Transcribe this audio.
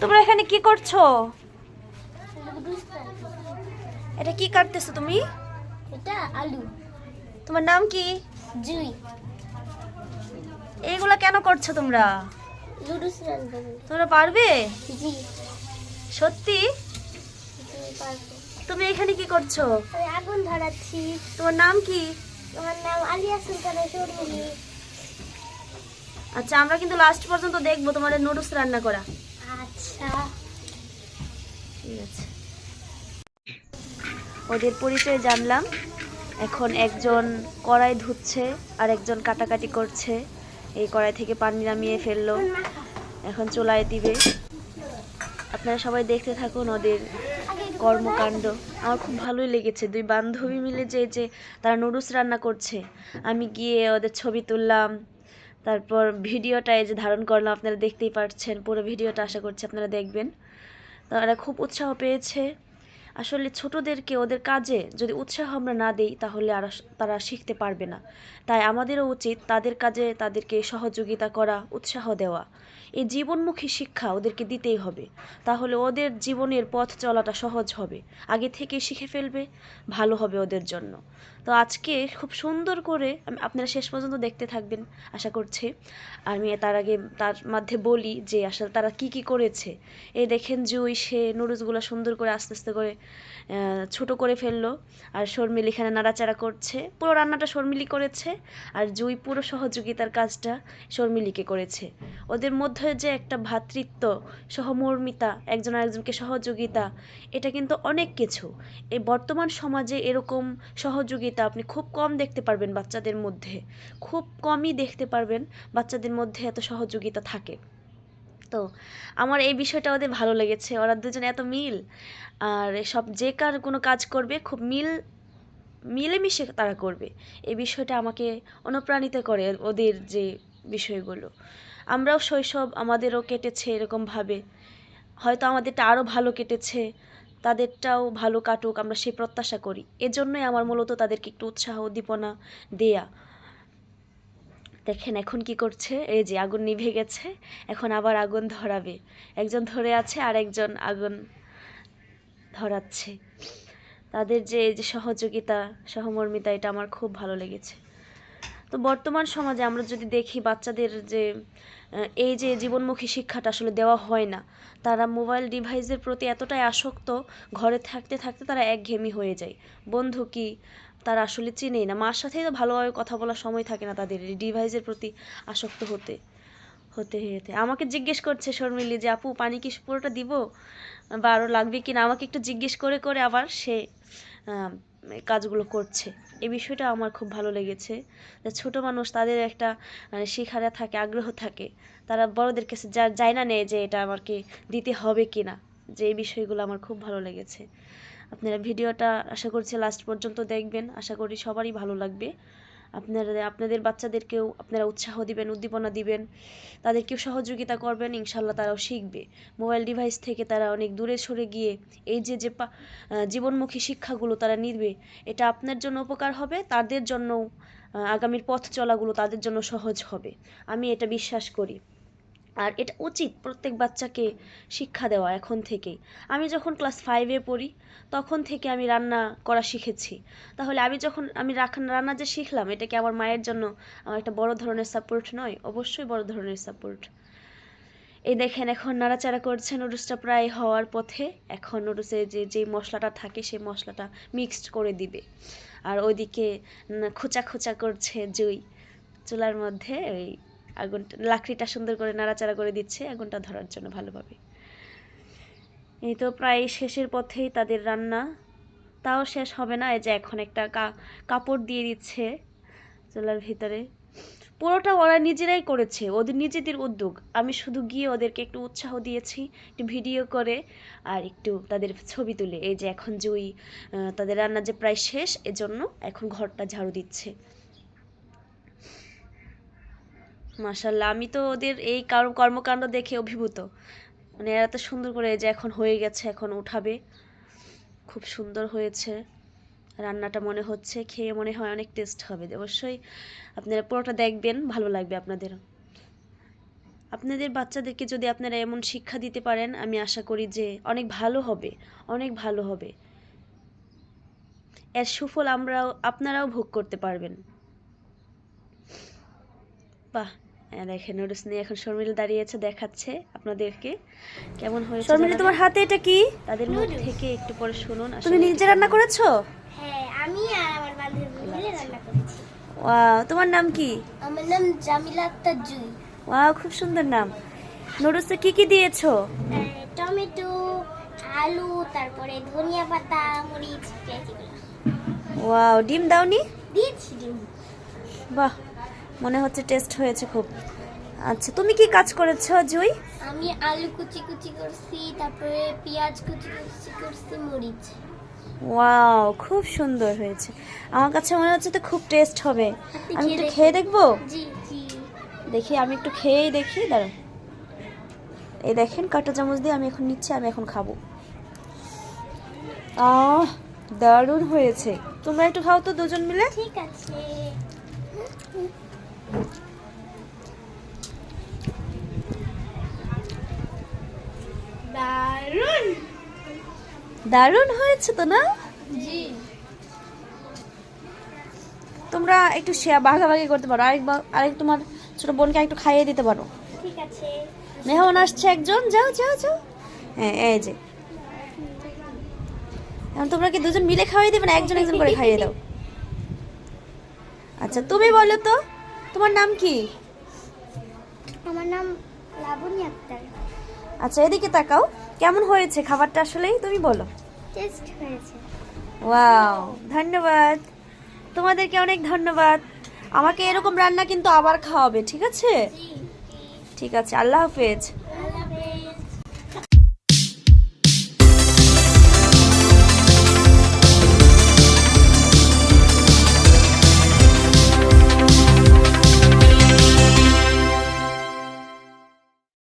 তোমরা এখানে কি করছ? এটা কি কাটতেছো তুমি? এটা আলু। তোমার নাম কি? জুই। এইগুলা কেন করছ তোমরা? তোমরা পারবে? জি। সত্যি? তুমি এখানে কি করছ? আগুন ধরাচ্ছি। তোমার নাম কি? আমার নাম আলিয়া সুলতানা শর্মিলি। আচ্ছা আমরা কিন্তু লাস্ট পর্যন্ত দেখব তোমাদের নুডলস রান্না করা। ঠিক আছে। ওদের পরিচয় জানলাম। এখন একজন কড়াই ধুচ্ছে, আর একজন কাটাকাটি করছে। এই কড়াই থেকে পানি নামিয়ে ফেলল। এখন চুলায় দিবে। আপনারা সবাই দেখতে থাকুন ওদের কর্মকাণ্ড। আমার খুব ভালোই লেগেছে। দুই বান্ধবী মিলে যে যে তারা নুডলস রান্না করছে। আমি গিয়ে ওদের ছবি তুললাম। তারপর ভিডিওটা এই যে ধারণ করলাম। আপনারা দেখতেই পাচ্ছেন পুরো ভিডিওটা আশা করছি আপনারা দেখবেন। তারা খুব উৎসাহ পেয়েছে। আসলে ছোটদেরকে ওদের কাজে যদি উৎসাহ আমরা না দিই, তাহলে আর তারা শিখতে পারবে না। তাই আমাদেরও উচিত তাদের কাজে তাদেরকে সহযোগিতা করা, উৎসাহ দেওয়া। এই জীবনমুখী শিক্ষা ওদেরকে দিতেই হবে। তাহলে ওদের জীবনের পথ চলাটা সহজ হবে। আগে থেকে শিখে ফেলবে, ভালো হবে ওদের জন্য। তো আজকে খুব সুন্দর করে আপনারা শেষ পর্যন্ত দেখতে থাকবেন, আশা করছি। আমি তার আগে তার মধ্যে বলি যে আসলে তারা কি কি করেছে। এই দেখেন জুই, সে নুডলসগুলো সুন্দর করে আস্তে আস্তে করে ছোট করে ফেলল। আর শর্মিল এখানে নাড়াচাড়া করছে। পুরো রান্নাটা শর্মিলি করেছে। আর জুই পুরো সহযোগিতার কাজটা শর্মিলিকে করেছে। ওদের মধ্যে যে একটা ভ্রাতৃত্ব, সহমর্মিতা, একজন আরেকজনকে সহযোগিতা, এটা কিন্তু অনেক কিছু। এই বর্তমান সমাজে এরকম সহযোগিতা আপনি খুব কম দেখতে পারবেন বাচ্চাদের মধ্যে। খুব কমই দেখতে পারবেন বাচ্চাদের মধ্যে এত সহযোগিতা থাকে। তো আমার এই বিষয়টা ওদের ভালো লেগেছে। ওরা দুজন এত মিল। আর সব যে কার কোনো কাজ করবে, খুব মিল, মিলেমিশে তারা করবে। এই বিষয়টা আমাকে অনুপ্রাণিত করে ওদের যে বিষয়গুলো। আমরাও শৈশব আমাদেরও কেটেছে এরকমভাবে। হয়তো আমাদেরটা আরও ভালো কেটেছে, তাদেরটাও ভালো কাটুক, আমরা সেই প্রত্যাশা করি। এজন্যই আমার মূলত তাদেরকে একটু উৎসাহ উদ্দীপনা দেয়া। দেখেন এখন কি করছে? এই যে আগুন নিভে গেছে, এখন আবার আগুন ধরাবে। একজন ধরে আছে আর একজন আগুন ধরাচ্ছে। তাদের যে এই যে সহযোগিতা, সহমর্মিতা, এটা আমার খুব ভালো লেগেছে। তো বর্তমান সমাজে আমরা যদি দেখি বাচ্চাদের যে এই যে জীবনমুখী শিক্ষাটা আসলে দেওয়া হয় না, তারা মোবাইল ডিভাইসের প্রতি এতটাই আসক্ত, ঘরে থাকতে থাকতে তারা একঘেয়েমি হয়ে যায়। বন্ধু কি তারা আসলে চেনেই না। মার সাথেই তো ভালোভাবে কথা বলার সময় থাকে না তাদের ডিভাইসের প্রতি আসক্ত হতে হতে হতে। আমাকে জিজ্ঞেস করছে শর্মিলি যে, আপু, পানি কি পুরোটা দিব? বা আরও লাগবে কি না? আমাকে একটু জিজ্ঞেস করে করে আবার সে কাজগুলো করছে। এই বিষয়টা আমার খুব ভালো লেগেছে ছোট মানুষ তাদের একটা মানে শেখারা থাকে, আগ্রহ থাকে। তারা বড়দের কাছে যা যায় না নেয় যে, এটা আমাকে দিতে হবে কি না যে, এই বিষয়গুলো আমার খুব ভালো লেগেছে। আপনারা ভিডিওটা আশা করছি লাস্ট পর্যন্ত দেখবেন। আশা করি সবারই ভালো লাগবে। আপনারা, আপনাদের বাচ্চাদেরকেও আপনারা উৎসাহ দিবেন, উদ্দীপনা দিবেন। তাদেরকেও সহযোগিতা করবেন ইনশাল্লাহ তারাও শিখবে। মোবাইল ডিভাইস থেকে তারা অনেক দূরে সরে গিয়ে এই যে যে জীবনমুখী শিক্ষাগুলো তারা নিবে, এটা আপনার জন্য উপকার হবে, তাদের জন্য আগামীর পথ চলাগুলো তাদের জন্য সহজ হবে। আমি এটা বিশ্বাস করি। আর এটা উচিত প্রত্যেক বাচ্চাকে শিক্ষা দেওয়া এখন থেকেই আমি যখন ক্লাস ফাইভে পড়ি, তখন থেকে আমি রান্না করা শিখেছি। তাহলে আমি যখন, আমি রান্না যে শিখলাম, এটা কি আমার মায়ের জন্য আমার একটা বড় ধরনের সাপোর্ট নয়? অবশ্যই বড় ধরনের সাপোর্ট এই দেখেন, এখন নাড়াচাড়া করছে নুডলসটা প্রায় হওয়ার পথে। এখন নুডলসে যে যে মশলাটা থাকে, সেই মশলাটা মিক্সড করে দিবে। আর ওইদিকে খোঁচা খোঁচা করছে জুই। চুলার মধ্যে ওই আগুন লাকড়িটা সুন্দর করে নাড়াচাড়া করে দিচ্ছে, আগুনটা ধরার জন্য ভালোভাবে। এই তো প্রায় শেষের পথেই তাদের রান্না। তাও শেষ হবে না, এই যে এখন একটা কাপড় দিয়ে দিচ্ছে চুলার ভিতরে। পুরোটা ওরা নিজেরাই করেছে, ওদের নিজেদের উদ্যোগ। আমি শুধু গিয়ে ওদেরকে একটু উৎসাহ দিয়েছি, একটু ভিডিও করে, আর একটু তাদের ছবি তুলে। এই যে এখন জুই তাদের রান্না যে প্রায় শেষ, এজন্য এখন ঘরটা ঝাড়ু দিচ্ছে। মাশাল্লাহ আমি তো ওদের এই কার- কর্মকাণ্ড দেখে অভিভূত। মানে এরা তো সুন্দর করে যে এখন হয়ে গেছে, এখন উঠাবে। খুব সুন্দর হয়েছে। রান্নাটা মনে হচ্ছে, খেয়ে মনে হয় অনেক টেস্ট হবে। অবশ্যই আপনারা পুরোটা দেখবেন, ভালো লাগবে আপনাদের। আপনাদের বাচ্চাদেরকে যদি আপনারা এমন শিক্ষা দিতে পারেন, আমি আশা করি যে অনেক ভালো হবে, অনেক ভালো হবে। এর সুফল আমরাও, আপনারাও ভোগ করতে পারবেন। বাহ! দেখেন নুডলস নিয়ে এখন শর্মিল দাঁড়িয়েছে দেখাচ্ছে আপনাদেরকে। কেমন হয়েছে শর্মিলি তোমার হাতে এটা কি? তাদের মুখ থেকে একটু পরে শুনুন তুমি নিজে রান্না করেছ? হ্যাঁ আমি আর আমার বান্ধবী মিলে রান্না করেছি। ওয়াও তোমার নাম কি? আমার নাম জামিলা আক্তার জুই ওয়াও খুব সুন্দর নাম। নুডলসে কি কি দিয়েছ? টমেটো আলু তারপরে ধনিয়া পাতা মরিচ পেঁয়াজ এগুলো। ওয়াও ডিম দাওনি? দিয়েছি ডিম। বাহ মনে হচ্ছে টেস্ট হয়েছে খুব। আচ্ছা তুমি কি কাজ করেছ জুই? আমি আলু কুচি কুচি করছি তারপরে পেঁয়াজ কুচি কুচি করছি মরিচ। ওয়াও খুব সুন্দর হয়েছে। আমার কাছে মনে হচ্ছে তো খুব টেস্ট হবে। আমি একটু খেয়ে দেখব? জি জি। দেখি আমি একটু খেয়েই দেখি দাঁড়ান এই দেখেন কাঁটা চামচ দিয়ে আমি এখন নিচ্ছি আমি এখন খাব। আহ দারুণ হয়েছে। তোমরা একটু খাও তো দুজন মিলে। ঠিক আছে। দারুণ দারুণ হয়েছে তো না? জি। তোমরা একটু শেয়ার ভাগাভাগি করতে পারো। আরেকবার আরেক তোমার ছোট বোনকে একটু খাইয়ে দিতে পারো। ঠিক আছে। মেহমান আসছে একজন। যাও যাও যাও। হ্যাঁ এই যে। এখন তোমরা কি দুজন মিলে খাইয়ে দেবে না একজন একজন করে খাইয়ে দাও? আচ্ছা তুমি বলো তো। তোমার নাম কি? আমার নাম লাবণী আক্তার। আচ্ছা এদিকে তাকাও। কেমন হয়েছে খাবারটা আসলেই তুমি বলো। টেস্ট হয়েছে। ওয়াও ধন্যবাদ। তোমাদেরকে অনেক ধন্যবাদ। আমাকে এরকম রান্না কিন্তু আবার খাওয়াবে ঠিক আছে? ঠিক আছে আল্লাহ হাফেজ।